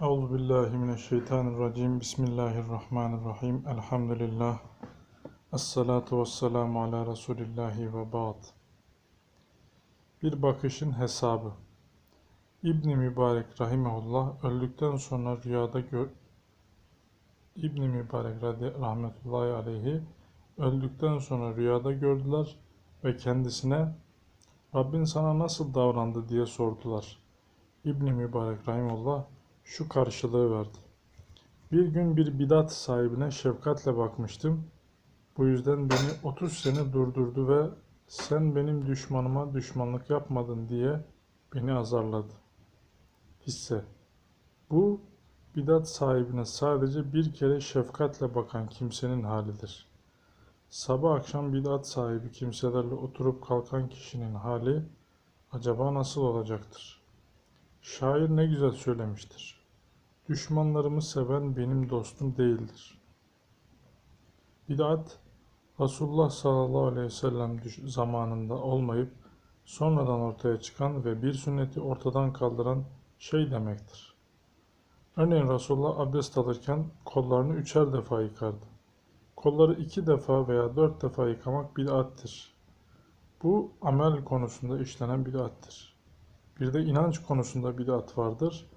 Euzu billahi mineşşeytanirracim. Bismillahirrahmanirrahim. Elhamdülillah. Esselatu vesselamu ala Resulillahi ve ba'd. Bir bakışın hesabı. İbn Mübarek rahimehullah öldükten sonra rüyada gör İbn Mübarek rahmetullahi aleyhi öldükten sonra rüyada gördüler ve kendisine Rabbin sana nasıl davrandı diye sordular. İbn Mübarek rahimehullah şu karşılığı verdi. Bir gün bir bidat sahibine şefkatle bakmıştım. Bu yüzden beni 30 sene durdurdu ve sen benim düşmanıma düşmanlık yapmadın diye beni azarladı. Hisse. Bu bidat sahibine sadece bir kere şefkatle bakan kimsenin halidir. Sabah akşam bidat sahibi kimselerle oturup kalkan kişinin hali acaba nasıl olacaktır? Şair ne güzel söylemiştir. Düşmanlarımı seven benim dostum değildir. Bid'at, Resulullah sallallahu aleyhi ve sellem zamanında olmayıp sonradan ortaya çıkan ve bir sünneti ortadan kaldıran şey demektir. Örneğin Resulullah abdest alırken kollarını üçer defa yıkardı. Kolları iki defa veya dört defa yıkamak bid'attir. Bu amel konusunda işlenen bid'attir. Bir de inanç konusunda bid'at vardır.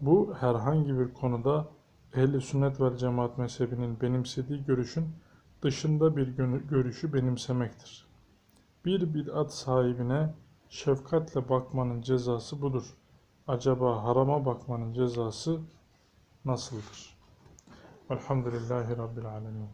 Bu herhangi bir konuda ehli sünnet vel cemaat mezhebinin benimsediği görüşün dışında bir görüşü benimsemektir. Bir bid'at sahibine şefkatle bakmanın cezası budur. Acaba harama bakmanın cezası nasıldır? Elhamdülillahi Rabbil Alemin.